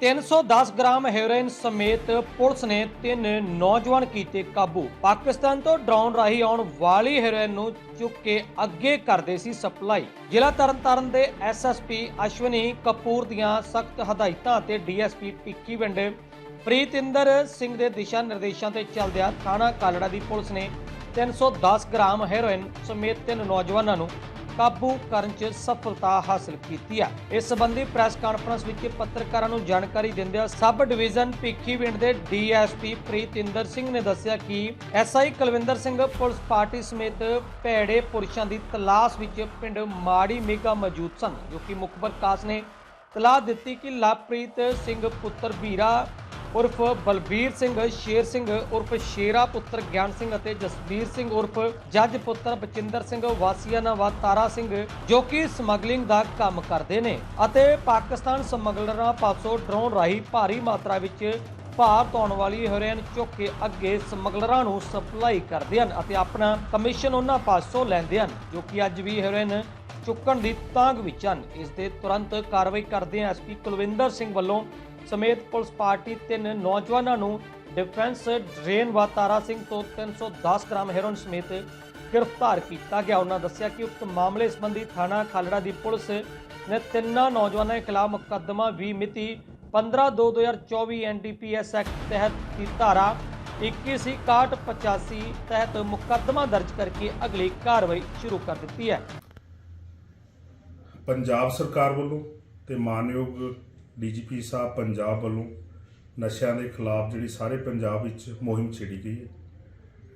310 gram heroin ਸਮੇਤ police ਨੇ ਤਿੰਨ ਨੌਜਵਾਨ ਕੀਤੇ ਕਾਬੂ। ਪਾਕਿਸਤਾਨ ਤੋਂ ਡਰਾਉਣ ਰਾਹੀਂ ਆਉਣ ਵਾਲੀ ਹੈਰੋਇਨ ਨੂੰ ਚੁੱਕ ਕੇ ਅੱਗੇ ਕਰਦੇ ਸੀ ਸਪਲਾਈ। ਜ਼ਿਲ੍ਹਾ ਤਰਨਤਾਰਨ ਦੇ ਐਸਐਸਪੀ ਅਸ਼ਵਨੀ ਕਪੂਰ ਦੀਆਂ ਸਖਤ ਹਦਾਇਤਾਂ ਅਤੇ ਡੀਐਸਪੀ ਭਿੱਖੀਵਿੰਡ ਪ੍ਰੀਤਿੰਦਰ ਸਿੰਘ ਦੇ ਦਿਸ਼ਾ ਨਿਰਦੇਸ਼ਾਂ ਤੇ ਚੱਲਦਿਆਂ ਥਾਣਾ ਕਾਲੜਾ ਦੀ ਪੁਲਿਸ ਨੇ 310 ਗ੍ਰਾਮ ਹੈਰੋਇਨ ਸਮੇਤ ਤਿੰਨ ਨੌਜਵਾਨਾਂ ਨੂੰ ਕਾਬੂ ਕਰਨ 'ਚ ਸਫਲਤਾ ਹਾਸਲ ਕੀਤੀ ਹੈ ਇਸ ਸੰਬੰਧੀ ਪ੍ਰੈਸ ਕਾਨਫਰੰਸ ਵਿੱਚ ਪੱਤਰਕਾਰਾਂ ਨੂੰ ਜਾਣਕਾਰੀ ਦਿੰਦਿਆਂ ਸਬ ਡਿਵੀਜ਼ਨ ਭਿੱਖੀਵਿੰਡ ਦੇ ਡੀਐਸਪੀ ਪ੍ਰੀਤਿੰਦਰ ਸਿੰਘ ਨੇ ਦੱਸਿਆ ਕਿ SI Kulwinder Singh police party ਸਮੇਤ ਭੈੜੇ ਪੁਰਸ਼ਾਂ ਦੀ ਤਲਾਸ਼ ਵਿੱਚ ਪਿੰਡ ਮਾੜੀ ਮੇਗਾ ਮੌਜੂਦ ਸਨ, ਜੋ ਕਿ ਮੁਖਬਰ ਕਾਸ ਨੇ ਤਲਾਹ ਦਿੱਤੀ ਕਿ ਲਵਪ੍ਰੀਤ ਸਿੰਘ ਪੁੱਤਰ ਵੀਰਾ ਉਰਫ ਬਲਬੀਰ ਸਿੰਘ, ਸ਼ੇਰ ਸਿੰਘ, ਉਰਫ ਸ਼ੇਰਾ ਪੁੱਤਰ ਗਿਆਨ ਸਿੰਘ ਅਤੇ ਜਸਬੀਰ ਸਿੰਘ ਉਰਫ ਜੱਜ ਪੁੱਤਰ ਬਚਿੰਦਰ ਸਿੰਘ, ਵਾਸੀਆ ਨਾਮ ਤਾਰਾ ਸਿੰਘ, ਜੋ ਕਿ ਸਮਗਲਿੰਗ ਦਾ ਕੰਮ ਕਰਦੇ ਨੇ ਅਤੇ ਪਾਕਿਸਤਾਨ ਸਮਗਲਰਾਂ ਪਾਸੋਂ ਡਰੋਨ ਰਾਹੀਂ ਭਾਰੀ ਮਾਤਰਾ ਵਿੱਚ ਭਾਰਤ ਆਉਣ ਵਾਲੀ ਹੈਰੋਇਨ ਚੁੱਕ ਕੇ ਅੱਗੇ ਸਮਗਲਰਾਂ ਨੂੰ ਸਪਲਾਈ ਕਰਦੇ ਹਨ ਅਤੇ ਆਪਣਾ ਕਮਿਸ਼ਨ ਉਹਨਾਂ ਪਾਸੋਂ ਲੈਂਦੇ ਹਨ, ਜੋ ਕਿ ਅੱਜ ਵੀ ਹੈਰੋਇਨ ਚੁੱਕਣ ਦੀ ਤਾਂਗ ਵਿੱਚ ਹਨ। ਇਸ ਦੇ ਤੁਰੰਤ ਕਾਰਵਾਈ ਕਰਦੇ ਐਸਪੀ ਕੁਲਵਿੰਦਰ ਸਿੰਘ ਵੱਲੋਂ ਸਮੇਤ ਪੁਲਿਸ ਪਾਰਟੀ ਤਿੰਨ ਨੌਜਵਾਨਾਂ ਨੂੰ ਡਿਫੈਂਸ ਡਰੇਨ ਵਾਤਾਰਾ ਸਿੰਘ ਤੋਂ 310 ਗ੍ਰਾਮ ਹੈਰੋਇਨ ਸਮੇਤ ਗ੍ਰਿਫਤਾਰ ਕੀਤਾ ਗਿਆ। ਉਹਨਾਂ ਦੱਸਿਆ ਕਿ ਉਕਤ ਮਾਮਲੇ ਸੰਬੰਧੀ ਥਾਣਾ ਖਾਲੜਾ ਦੀ ਪੁਲਿਸ ਨੇ ਤਿੰਨਾਂ ਨੌਜਵਾਨਾਂ ਖਿਲਾਫ ਮੁਕੱਦਮਾ 20 ਮਿਤੀ 15/2/2024 ਐਨਡੀਪੀਐਸ ਐਕਟ ਤਹਿਤ ਦੀ ਧਾਰਾ 216185 ਤਹਿਤ ਮੁਕੱਦਮਾ ਦਰਜ ਕਰਕੇ ਅਗਲੀ ਕਾਰਵਾਈ ਸ਼ੁਰੂ ਕਰ ਦਿੱਤੀ ਹੈ। ਪੰਜਾਬ ਸਰਕਾਰ ਵੱਲੋਂ ਤੇ ਮਾਨਯੋਗ ਡੀਜੀਪੀ ਸਾਹਿਬ ਪੰਜਾਬ ਵੱਲੋਂ ਨਸ਼ਿਆਂ ਦੇ ਖਿਲਾਫ ਜਿਹੜੀ ਸਾਰੇ ਪੰਜਾਬ ਵਿੱਚ ਮੁਹਿੰਮ ਛੇੜੀ ਗਈ ਹੈ।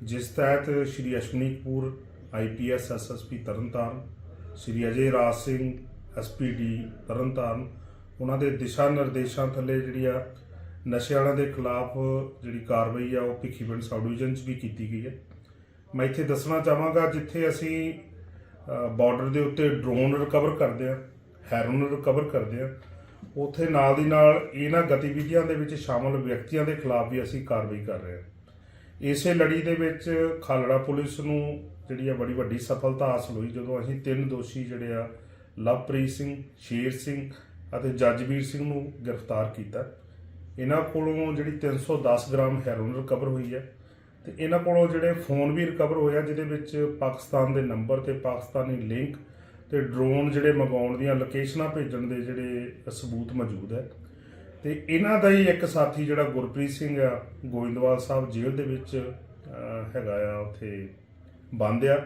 ਜਿਸ ਤਹਿਤ Shri Ashwani Kapoor IPS SSP Tarn Taran, Shri Ajay Raj Singh SPD Tarn Taran, ਉਹਨਾਂ ਦੇ ਦਿਸ਼ਾ ਨਿਰਦੇਸ਼ਾਂ ਥੱਲੇ ਜਿਹੜੀ ਆ ਨਸ਼ਿਆਂ ਦੇ ਖਿਲਾਫ ਜਿਹੜੀ ਕਾਰਵਾਈ ਆ ਉਹ ਭਿੱਖੀਵਿੰਡ ਸਬ ਡਿਵੀਜ਼ਨ 'ਚ ਵੀ ਕੀਤੀ ਗਈ ਹੈ। ਮੈਂ ਇੱਥੇ ਦੱਸਣਾ ਚਾਹਾਂਗਾ ਜਿੱਥੇ ਅਸੀਂ ਬਾਰਡਰ ਦੇ ਉੱਤੇ ਡਰੋਨ ਰਿਕਵਰ ਕਰਦੇ ਆ ਹੈਰੋਨ ਰਿਕਵਰ ਕਰਦੇ ਆ ਉੱਥੇ ਨਾਲ ਦੀ ਨਾਲ ਇਹਨਾਂ ਗਤੀਵਿਧੀਆਂ ਦੇ ਵਿੱਚ ਸ਼ਾਮਲ ਵਿਅਕਤੀਆਂ ਦੇ ਖਿਲਾਫ ਵੀ ਅਸੀਂ ਕਾਰਵਾਈ ਕਰ ਰਹੇ ਹਾਂ। ਇਸੇ ਲੜੀ ਦੇ ਵਿੱਚ ਖਾਲੜਾ ਪੁਲਿਸ ਨੂੰ ਜਿਹੜੀ ਆ ਬੜੀ ਵੱਡੀ ਸਫਲਤਾ ਹਾਸਲ ਹੋਈ, ਜਦੋਂ ਅਸੀਂ ਤਿੰਨ ਦੋਸ਼ੀ ਜਿਹੜੇ ਆ, ਲਵਪ੍ਰੀਤ ਸਿੰਘ, ਸ਼ੇਰ ਸਿੰਘ ਅਤੇ ਜੱਜਵੀਰ ਸਿੰਘ ਨੂੰ ਗ੍ਰਿਫਤਾਰ ਕੀਤਾ। ਇਹਨਾਂ ਕੋਲੋਂ ਜਿਹੜੀ 310 ਗ੍ਰਾਮ ਹੈਰੋਇਨ ਰਿਕਵਰ ਹੋਈ ਹੈ ਤੇ ਇਹਨਾਂ ਕੋਲੋਂ ਜਿਹੜੇ ਫੋਨ ਵੀ ਰਿਕਵਰ ਹੋਇਆ, ਜਿਹਦੇ ਵਿੱਚ ਪਾਕਿਸਤਾਨ ਦੇ ਨੰਬਰ ਤੇ ਪਾਕਿਸਤਾਨੀ ਲਿੰਕ ਤੇ ਡਰੋਨ ਜਿਹੜੇ ਮੰਗਾਉਣ ਦੀਆਂ ਲੋਕੇਸ਼ਨਾਂ ਭੇਜਣ ਦੇ ਜਿਹੜੇ ਸਬੂਤ ਮੌਜੂਦ ਹੈ। ਤੇ ਇਹਨਾਂ ਦਾ ਹੀ ਇੱਕ ਸਾਥੀ ਜਿਹੜਾ ਗੁਰਪ੍ਰੀਤ ਸਿੰਘ ਆ, ਗੋਇੰਦਵਾਲ ਸਾਹਿਬ ਜੇਲ੍ਹ ਦੇ ਵਿੱਚ ਹੈਗਾ ਆ, ਉੱਥੇ ਬੰਦ ਆ।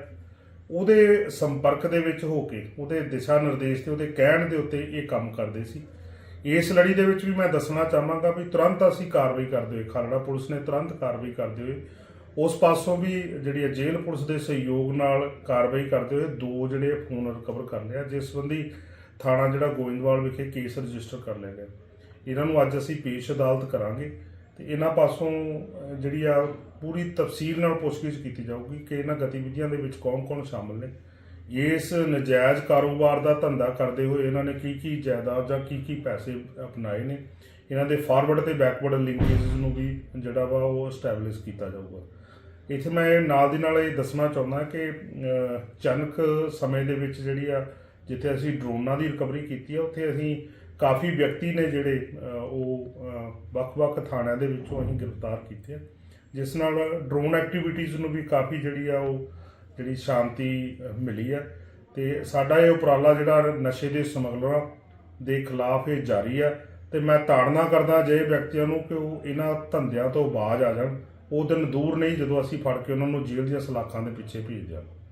ਉਹਦੇ ਸੰਪਰਕ ਦੇ ਵਿੱਚ ਹੋ ਕੇ, ਉਹਦੇ ਦਿਸ਼ਾ ਨਿਰਦੇਸ਼ ਤੇ, ਉਹਦੇ ਕਹਿਣ ਦੇ ਉੱਤੇ ਇਹ ਕੰਮ ਕਰਦੇ ਸੀ। ਇਸ ਲੜੀ ਦੇ ਵਿੱਚ ਵੀ ਮੈਂ ਦੱਸਣਾ ਚਾਹਾਂਗਾ ਵੀ ਤੁਰੰਤ ਅਸੀਂ ਕਾਰਵਾਈ ਕਰਦੇ ਹੋਏ, ਖਾਲੜਾ ਪੁਲਿਸ ਨੇ ਤੁਰੰਤ ਕਾਰਵਾਈ ਕਰਦੇ ਹੋਏ ਉਸ ਪਾਸੋਂ ਵੀ ਜਿਹੜੀ ਹੈ ਜੇਲ੍ਹ ਪੁਲਿਸ ਦੇ ਸਹਿਯੋਗ ਨਾਲ ਕਾਰਵਾਈ ਕਰਦੇ ਹੋਏ ਦੋ ਜਿਹੜੇ ਫੋਨ ਰਿਕਵਰ ਕਰ ਲਿਆ ਜਿਸ ਸੰਬੰਧੀ ਥਾਣਾ ਜਿਹੜਾ ਗੋਇੰਦਵਾਲ ਵਿਖੇ ਕੇਸ ਰਜਿਸਟਰ ਕਰ ਲਿਆ ਗਿਆ। ਇਹਨਾਂ ਨੂੰ ਅੱਜ ਅਸੀਂ ਪੇਸ਼ ਅਦਾਲਤ ਕਰਾਂਗੇ ਤੇ ਇਹਨਾਂ ਪਾਸੋਂ ਜਿਹੜੀ ਆ ਪੂਰੀ ਤਫਸੀਲ ਨਾਲ ਪੁੱਛਗਿੱਛ ਕੀਤੀ ਜਾਊਗੀ ਕਿ ਇਹਨਾਂ ਗਤੀਵਿਧੀਆਂ ਦੇ ਵਿੱਚ ਕੌਣ-ਕੌਣ ਸ਼ਾਮਲ ਨੇ। ਇਸ ਨਜਾਇਜ਼ ਕਾਰੋਬਾਰ ਦਾ ਧੰਦਾ ਕਰਦੇ ਹੋਏ ਇਹਨਾਂ ਨੇ ਕੀ ਕੀ ਜਾਇਦਾਦ ਜਾਂ ਕੀ ਕੀ ਪੈਸੇ ਅਪਣਾਏ ਨੇ। ਇਹਨਾਂ ਦੇ ਫਾਰਵਰਡ ਤੇ ਬੈਕਵਰਡ ਲਿੰਕੇजेस ਨੂੰ ਵੀ ਜਿਹੜਾ ਵਾ ਉਹ ਐਸਟੈਬਲਿਸ਼ ਕੀਤਾ ਜਾਊਗਾ। ਇੱਥੇ ਮੈਂ ਨਾਲ ਦੀ ਨਾਲ ਇਹ ਦੱਸਣਾ ਚਾਹੁੰਦਾ ਕਿ ਅਹ, ਸਮੇਂ ਦੇ ਵਿੱਚ ਜਿਹੜੀ ਆ ਜਿੱਥੇ ਅਸੀਂ ਡਰੋਨਾਂ ਦੀ ਰਿਕਵਰੀ ਕੀਤੀ ਆ ਉੱਥੇ ਅਸੀਂ ਕਾਫੀ ਵਿਅਕਤੀ ਨੇ ਜਿਹੜੇ ਉਹ ਵੱਖ-ਵੱਖ ਥਾਣਿਆਂ ਦੇ ਵਿੱਚੋਂ ਅਸੀਂ ਗ੍ਰਿਫਤਾਰ ਕੀਤੇ ਆ। ਜਿਸ ਨਾਲ ਡਰੋਨ ਐਕਟੀਵਿਟੀਜ਼ ਨੂੰ ਵੀ ਕਾਫੀ ਜਿਹੜੀ ਆ ਉਹ ਜਿਹੜੀ ਸ਼ਾਂਤੀ ਮਿਲੀ ਆ। ਤੇ ਸਾਡਾ ਇਹ ਉਪਰਾਲਾ ਜਿਹੜਾ ਨਸ਼ੇ ਦੇ ਸਮਗਲਰਾਂ ਦੇ ਖਿਲਾਫ ਇਹ ਜਾਰੀ ਆ। ਤੇ ਮੈਂ ਤਾੜਨਾ ਕਰਦਾ ਜੇ ਵਿਅਕਤੀਆਂ ਨੂੰ ਕਿ ਉਹ ਇਹਨਾਂ ਧੰਦਿਆਂ ਤੋਂ ਬਾਜ਼ ਆ ਜਾਣ। ਉਹ ਦਿਨ ਦੂਰ ਨਹੀਂ ਜਦੋਂ ਅਸੀਂ ਫੜ ਕੇ ਉਹਨਾਂ ਨੂੰ ਜੇਲ੍ਹ ਦੀਆਂ ਸਲਾਖਾਂ ਦੇ ਪਿੱਛੇ ਭੇਜ ਜਾਵਾਂਗੇ